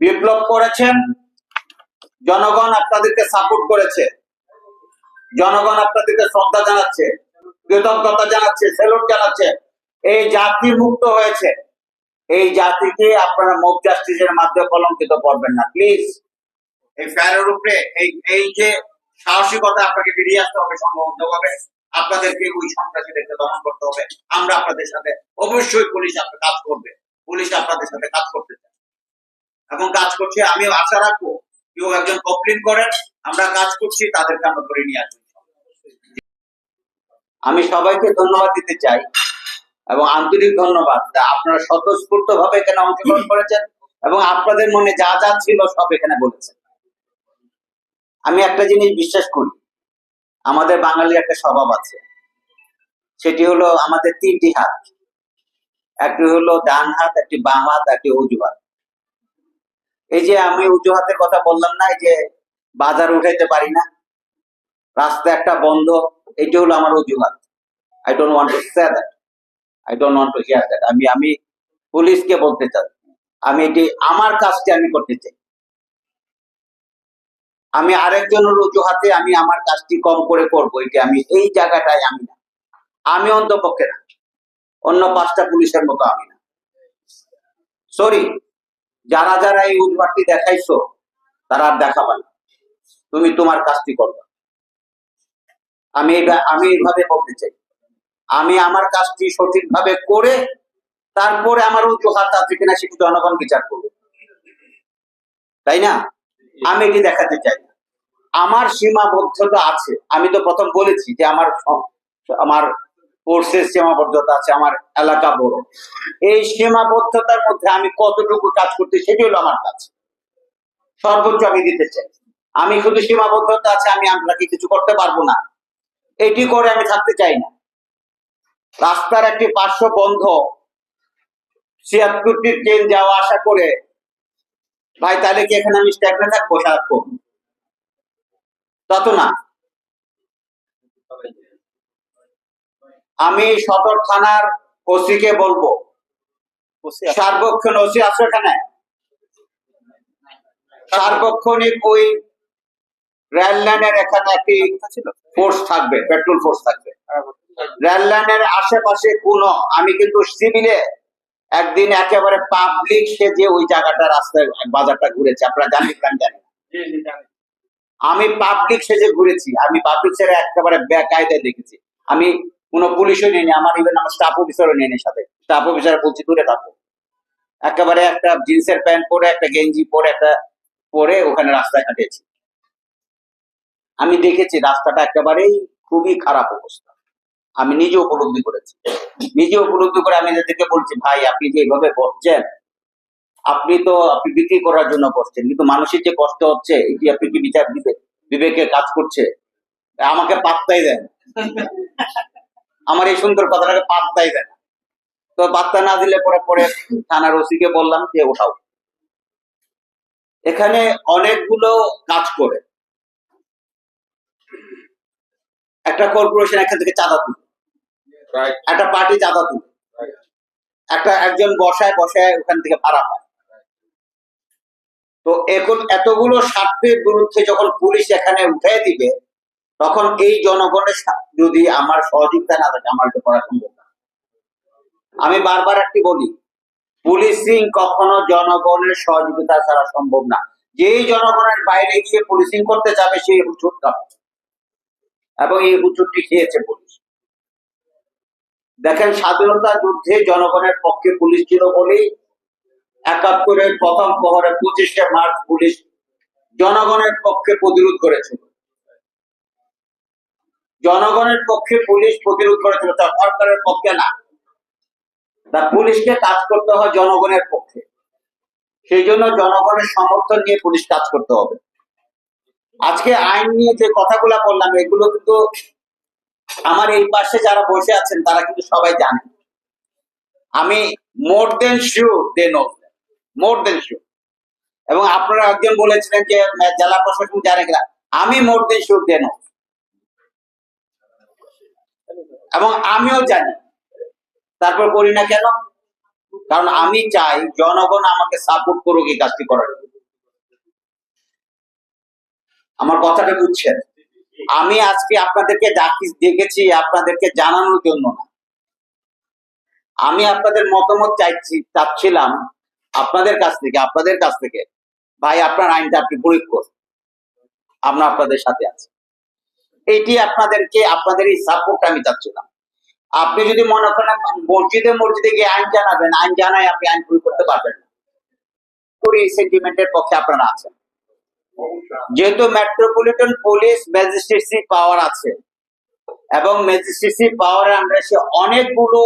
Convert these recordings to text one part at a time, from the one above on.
বিপ্লব করেছেন, জনগণ আপনাদেরকে সাপোর্ট করেছে, জনগণ আপনাদেরকে শ্রদ্ধা জানাচ্ছে, কৃতজ্ঞতা জানাচ্ছে সেলুট জানাচ্ছে। এই জাতি মুক্ত হয়েছে। এই জাতিকে আপনারা মুখ জাস্টিসের মাধ্যমে কলঙ্কিত করবেন না প্লিজ এই ফ্যারের উপরে এই এই যে সাহসিকতা আপনাকে বেরিয়ে আসতে হবে সম্ভবত হবে আপনাদেরকে ওই সন্ত্রাসীদেরকে দমন করতে হবে। আমরা আপনাদের সাথে, অবশ্যই পুলিশ আপনার কাজ করবে। পুলিশ আপনাদের সাথে কাজ করতে চায়। এবং কাজ করছে আমি আশা রাখব কেউ একজন কমপ্লেন করেন, আমরা কাজ করছি, তাদেরকে আমরা ধরে নিয়ে আসব। আমি সবাইকে ধন্যবাদ দিতে চাই এবং আন্তরিক ধন্যবাদ আপনারা স্বতঃস্ফূর্ত ভাবে এখানে অংশগ্রহণ করেছেন এবং আপনাদের মনে যা যা ছিল সব এখানে বলেছেন। আমি একটা জিনিস বিশ্বাস করি, আমাদের বাঙালির একটা স্বভাব আছে, সেটি হলো আমাদের তিনটি হাত। একটি হলো ডান হাত, একটি বাম হাত, একটি অজুহাত এই যে আমি অজুহাতের কথা বললাম না, এই যে বাজার উঠাইতে পারি না রাস্তা একটা বন্ধ এটি হলো আমার অজুহাত। I don't want to say that I don't want to hear that আমি আমি পুলিশকে বলতে চাই। আমি এটি, আমার কাজটি আমি করতে চাই। আমি আরেকজনের অজুহাতে আমি আমার কাজটি কম করে করব, এটি আমি, এই জায়গাটায় আমি না। আমি অন্তপক্ষে না। অন্য পাঁচটা পুলিশের মতো আমি না। সরি যারা যারা এই উদ্ভাবটি দেখাইছো, তারা আর দেখাবে না। তুমি তোমার কাজটি করবে আমি আমি এইভাবে বলতে চাই। আমি আমার কাজটি সঠিকভাবে করে, তারপরে আমার অজুহাত আছে কিনা সেটি জনগণ বিচার করবে। তাই না? আমি এটি দেখাতে চাই। আমার সীমাবদ্ধতা আছে। আমি তো প্রথম বলেছি যে আমার আমার ফোর্সের সীমাবদ্ধতা আছে, আমার এলাকা বড়। এই সীমাবদ্ধতার মধ্যে আমি কতটুকু কাজ করতে সেটি হলো আমার কাজ। সর্বোচ্চ আমি দিতে চাই। আমি শুধু সীমাবদ্ধতা আছে, আমি আপনাকে কিছু করতে পারব না। এটি করে আমি থাকতে চাই না। রাস্তার একটি পার্শ্ব বন্ধ। ছিয়াত্তরটি ট্রেন যাওয়া আসা করে, ভাই, তাহলে কি এখানে আমি স্ট্যাগনে থাকব সারাক্ষণ? তা তো না। আমি সদর থানার ওসি কে বলব সার্বক্ষণ ওসি আছে এখানে সার্বক্ষণিক ওই রেল লাইনের এখানে একটি ফোর্স থাকবে পেট্রোল ফোর্স থাকবে। রেল লাইনের আশেপাশে কোনো আমি কিন্তু সিভিলে একদিন একেবারে পাবলিক সেজে ওই জায়গাটা রাস্তায় বাজারটা ঘুরেছি আপনারা জানেন আমি জানি আমি পাবলিক সেজে ঘুরেছি আমি পাবলিক সেজে একেবারে বেকায়দায় দেখেছি। আমি কোনো পুলিশও নেই আমার ইভেন আমার স্টাফ অফিসারও নেই সাথে। স্টাফ অফিসার বলছি, দূরে থাকো। একেবারে একটা জিন্সের প্যান্ট পরে, একটা গেঞ্জি পরে, একটা পরে ওখানে রাস্তায় হাঁটেছি আমি দেখেছি রাস্তাটা একেবারেই খুবই খারাপ অবস্থা। আমি নিজে উপলব্ধি করেছি। নিজে উপলব্ধি করে আমি এদেরকে বলছি, ভাই, আপনি যে এইভাবে বসছেন, আপনি তো, আপনি বিক্রি করার জন্য বসছেন, কিন্তু মানুষের যে কষ্ট হচ্ছে, এটি আপনি কি বিচার দিবে বিবেকে কাজ করছে? আমাকে পাত্তাই দেন। আমার এই সুন্দর কথাটাকে পাত্তাই দেন তো পাত্তা না দিলে পরে পরে থানার ওসিকে বললাম যে ওঠাও। এখানে অনেকগুলো কাজ করে। একটা কর্পোরেশন এখান থেকে চাঁদা তুলে। একটা পার্টি চাঁদা তুলে। একটা একজন বসায় বসায় ওখান থেকে ভাড়া পায়। তো এখন এতগুলো স্বার্থের বিরুদ্ধে যখন পুলিশ এখানে উঠে দিবে তখন এই জনগণের যদি আমার সহযোগিতা না থাকে, আমার এটা করা সম্ভব না। আমি বারবার একটি বলি, পুলিশিং কখনো জনগণের সহযোগিতা ছাড়া সম্ভব না। যেই জনগণের বাইরে গিয়ে পুলিশিং করতে যাবে সেই হুচুট খাবে। এবং এই হুচুটটি খেয়েছে পুলিশ। দেখেন, স্বাধীনতা যুদ্ধে জনগণের পক্ষে পুলিশ ছিল বলেই একাত্তরের প্রথম প্রহরে পঁচিশে মার্চ পুলিশ জনগণের পক্ষে প্রতিরোধ করেছিল। জনগণের পক্ষে পুলিশ প্রতিরোধ করেছিল, তা সরকারের পক্ষে না। তা পুলিশকে কাজ করতে হয় জনগণের পক্ষে। সেই জন্য জনগণের সমর্থন নিয়ে পুলিশ কাজ করতে হবে। আজকে আইন নিয়ে যে কথাগুলো বললাম, এগুলো কিন্তু আমার এই পাশে যারা বসে আছেন, তারা কিন্তু সবাই জানে। আমি more than sure they know more than sure এবং আপনারা একজন বলেছিলেন যে জেলা প্রশাসন জানে কিনা? আমি more than sure they no এবং আমিও জানি। তারপর করি না কেন? কারণ আমি চাই জনগণ আমাকে সাপোর্ট করুক এই কাজটি করার। আমার কথাটা বুঝছেন? আমি আজকে আপনাদেরকে ডাকি দেখেছি আপনাদেরকে জানানোর জন্য না। আমি আপনাদের মতামত চাইছি, চাচ্ছিলাম আপনাদের কাছ থেকে, আপনাদের কাছ থেকে। ভাই, আপনার আইনটা আপনি প্রয়োগ করুন। আমরা আপনাদের সাথে আছি। এইটি আপনাদেরকে, আপনাদের এই সাপোর্ট আমি চাচ্ছিলাম। আপনি যদি মনে করেন মসজিদে মসজিদে গিয়ে আইন জানাবেন, আইন জানায় আপনি আইন প্রয়োগ করতে পারবেন না। করি সেন্টিমেন্টের পক্ষে আপনারা আছেন। যেহেতু মেট্রোপলিটন পুলিশ ম্যাজিস্ট্রেসি পাওয়ার আছে, এবং ম্যাজিস্ট্রেসি পাওয়ারের আন্ডারে সে অনেকগুলো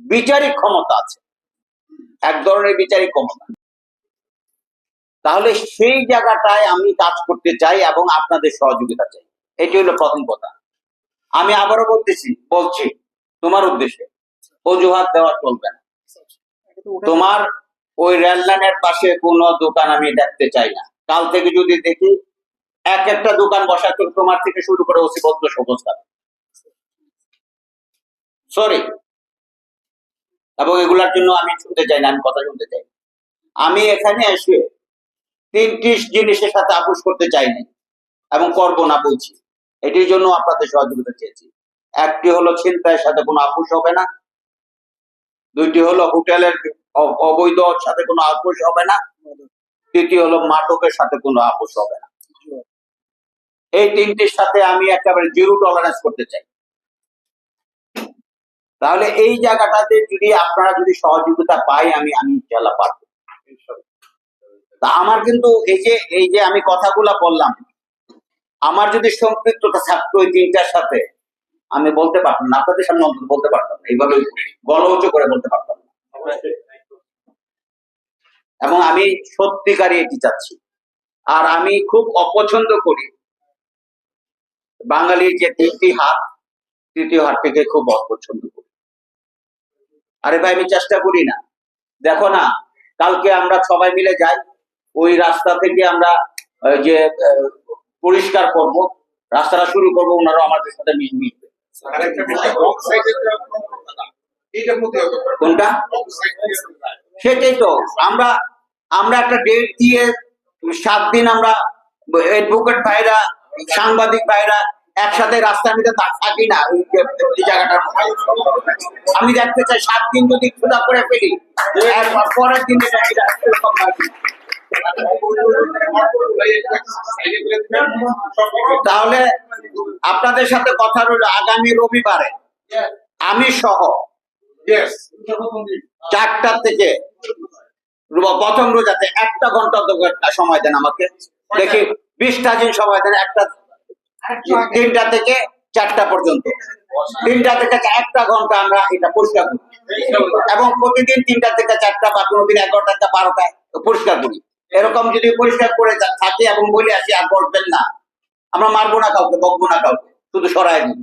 বিচারিক ক্ষমতা আছে। এক ধরনের বিচারিক ক্ষমতা। তাহলে সেই জায়গাটায় আমি কাজ করতে চাই এবং আপনাদের সহযোগিতা চাই। এটি হলো প্রথম কথা। আমি আবারও বলতেছি, বলছি তোমার উদ্দেশ্যে, অজুহাত দেওয়া চলবে না। তোমার ওই রেল লাইনের পাশে কোনো দোকান আমি দেখতে চাই না। কাল থেকে যদি দেখি, এক একটা দোকান বসাতে তোমার থেকে শুরু করে ওসিবদ্ধ সবুজ সরি এবং এগুলার জন্য আমি শুনতে চাই না, আমি কথা শুনতে চাই আমি এখানে এসে তিনটি জিনিসের সাথে আপোষ করতে চাইনি এবং করব না বলছি। এটির জন্য আপনাদের সহযোগিতা চেয়েছি। একটি হলো ছিনতাইয়ের সাথে কোনো আপোষ হবে না। দুইটি হলো হোটেলের অবৈধ সাথে কোনো আপোষ হবে না। তৃতীয় হলো মাদকের সাথে কোনো আপোষ হবে না। এই তিনটির সাথে আমি একেবারে জিরো টলারেন্স করতে চাই। তাহলে এই জায়গাটাতে যদি আপনারা যদি সহযোগিতা পাই, আমি আমি ইনশাল্লাহ পারব। আমার কিন্তু এই যে এই যে আমি কথাগুলা বললাম আমার যদি সম্পৃক্ততা থাকতো ওই তিনটার সাথে, আমি বলতে পারতাম না, আপনাদের সামনে অন্তত বলতে পারতাম না, এইভাবে গলা করে বলতে পারতাম না। এবং আমি সত্যিকারই এটি চাচ্ছি। আর আমি খুব অপছন্দ করি বাঙালির যে তিনটি হাত, তৃতীয় হাতটিকে খুব অপছন্দ করি। আরে ভাই, আমি চেষ্টা করি না। দেখো না, কালকে আমরা সবাই মিলে যাই, ওই রাস্তা থেকে আমরা যে পরিষ্কার করব, রাস্তাটা শুরু করব ওনারা আমাদের সাথে মিশবে। কোনটা? সেটাই তো। আমরা আমরা একটা ডেট দিয়ে সাত দিন আমরা অ্যাডভোকেট ভাইরা, সাংবাদিক ভাইরা একসাথে রাস্তার মধ্যে থা- থাকি না, ওই জায়গাটার। আমি দেখতে চাই সাত দিন যদি খোলা করে ফেলি পরের দিন তাহলে আপনাদের সাথে কথা রইল আগামী রবিবারে। আমি সহ চারটা থেকে প্রথম রোজাতে একটা ঘণ্টা সময় দেন আমাকে। দেখি, বিশটা দিন সময় দেন, একটা তিনটা থেকে চারটা পর্যন্ত। তিনটা থেকে একটা ঘণ্টা আমরা এটা পরিষ্কার করি। এবং প্রতিদিন তিনটা থেকে চারটা বা কোনোদিন এগারোটা থেকে বারোটায় পরিষ্কার করি। এরকম যদি পরিষ্কার করে থাকি এবং বলে আসি আর বলবেন না। আমরা মারবো না কাউকে বকবো না কাউকে শুধু সরাই দিই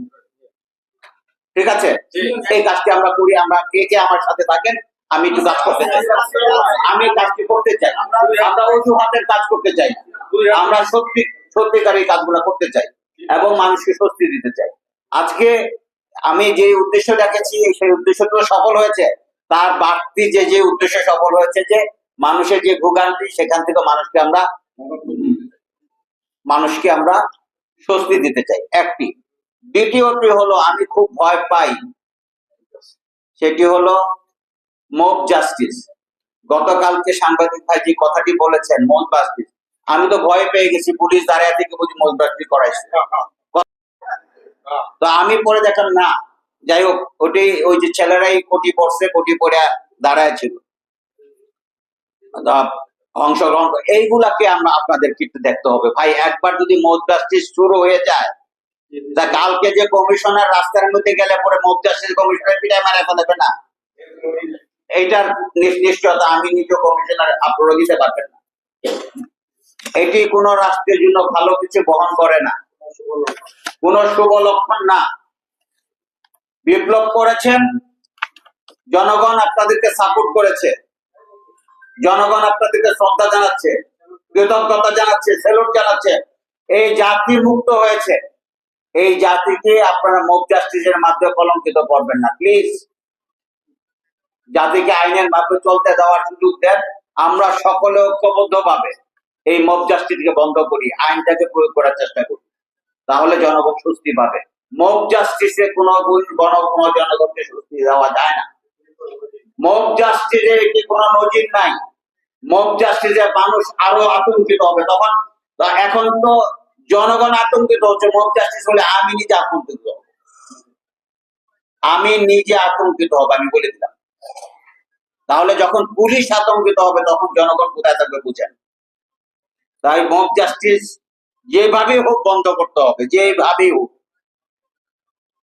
ঠিক আছে? এই কাজটি আমরা করি আমরা কে কে আমার সাথে থাকেন আমি একটু কাজ করতে চাই। আমি কাজটি করতে চাই। আমরা অজুহাতের কাজ করতে চাই। আমরা সত্যি সত্যিকার এই কাজগুলো করতে চাই এবং মানুষকে স্বস্তি দিতে চাই। আজকে আমি যে উদ্দেশ্য দেখেছি সেই উদ্দেশ্যটা সফল হয়েছে। তার বাড়তি যে যে উদ্দেশ্য সফল হয়েছে যে মানুষের যে ভোগান্তি, সেখান থেকে মানুষকে আমরা মানুষকে আমরা স্বস্তি দিতে চাই। একটি। দ্বিতীয়টি হলো, আমি খুব ভয় পাই। সেটি হলো মব জাস্টিস গতকালকে সাংবাদিক ভাই যে কথাটি বলেছেন মব জাস্টিস আমি তো ভয় পেয়ে গেছি, পুলিশ দাঁড়িয়ে থেকে বুঝি মব জাস্টিস করাইছে। তো আমি পরে দেখলাম, না। যাই হোক, ওটি ওই যে ছেলেরাই কোটি পড়ছে, কোটি পরে দাঁড়ায় ছিল। অংশগ্রহণ এইগুলাকে আমরা আপনাদের কিন্তু দেখতে হবে। ভাই, একবার যদি মদ শুরু হয়ে যায়, তা কালকে যে কমিশনার রাস্তার মধ্যে গেলে পরে জাস্টিস কমিশনার পিটায় মারা ফেলবে না? এইটার নিশ- নিশ্চয়তা আমি নিজ কমিশনার আপনারা দিতে পারবেন না। এটি কোন রাষ্ট্রের জন্য ভালো কিছু বহন করে না। কোন শুভ লক্ষণ না। বিপ্লব করেছেন, জনগণ আপনাদেরকে সাপোর্ট করেছে। জনগণ আপনাদেরকে শ্রদ্ধা জানাচ্ছে, কৃতজ্ঞতা জানাচ্ছে সেলুট জানাচ্ছে। এই জাতি মুক্ত হয়েছে। এই জাতিকে আপনারা মুখ জাস্টিসের মাধ্যমে কলঙ্কিত করবেন না প্লিজ জাতিকে আইনের মাধ্যমে চলতে দেওয়ার সুযোগ দেন। আমরা সকলে ঐক্যবদ্ধ ভাবে এই মব জাস্টিসকে বন্ধ করি, আইনটাকে প্রয়োগ করার চেষ্টা করি। তাহলে জনগণ স্বস্তি পাবে। মব জাস্টিসে কোনো গুণ গণ, কোনো জনগণকে স্বস্তি দেওয়া যায় না। জনগণ আমি নিজে আতঙ্কিত আমি নিজে আতঙ্কিত আমি বলে দিলাম। তাহলে যখন পুলিশ আতঙ্কিত হবে, তখন জনগণ কোথায় থাকবে বুঝেন? তাই মব জাস্টিস যেভাবে হোক বন্ধ করতে হবে, যেভাবেই হোক।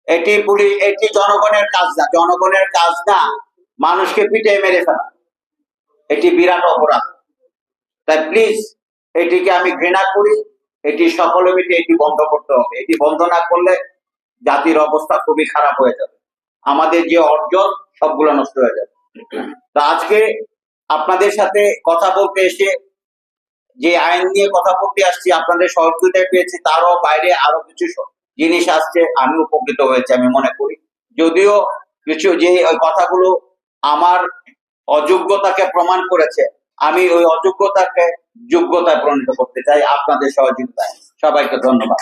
এটি পুলিশ, এটি জনগণের কাজ না, জনগণের কাজ না মানুষকে পিটে মেরে ফেলা। এটি বিরাট অপরাধ। তাই প্লিজ এটিকে আমি ঘৃণা করি, এটি সকলে মিলে এটি বন্ধ করতে হবে। এটি বন্ধ না করলে জাতির অবস্থা খুবই খারাপ হয়ে যাবে। আমাদের যে অর্জন, সবগুলো নষ্ট হয়ে যাবে। তো আজকে আপনাদের সাথে কথা বলতে এসে, যে আইন নিয়ে কথা বলতে আসছি, আপনাদের সহযোগিতায় পেয়েছি, তারও বাইরে আরও কিছু জিনিস আসছে, আমি উপকৃত হয়েছে, আমি মনে করি। যদিও কিছু যে কথাগুলো আমার অযোগ্যতাকে প্রমাণ করেছে। আমি ওই অযোগ্যতাকে যোগ্যতায় পরিণত করতে চাই। আপনাদের সহযোগিতায়। সবাইকে ধন্যবাদ।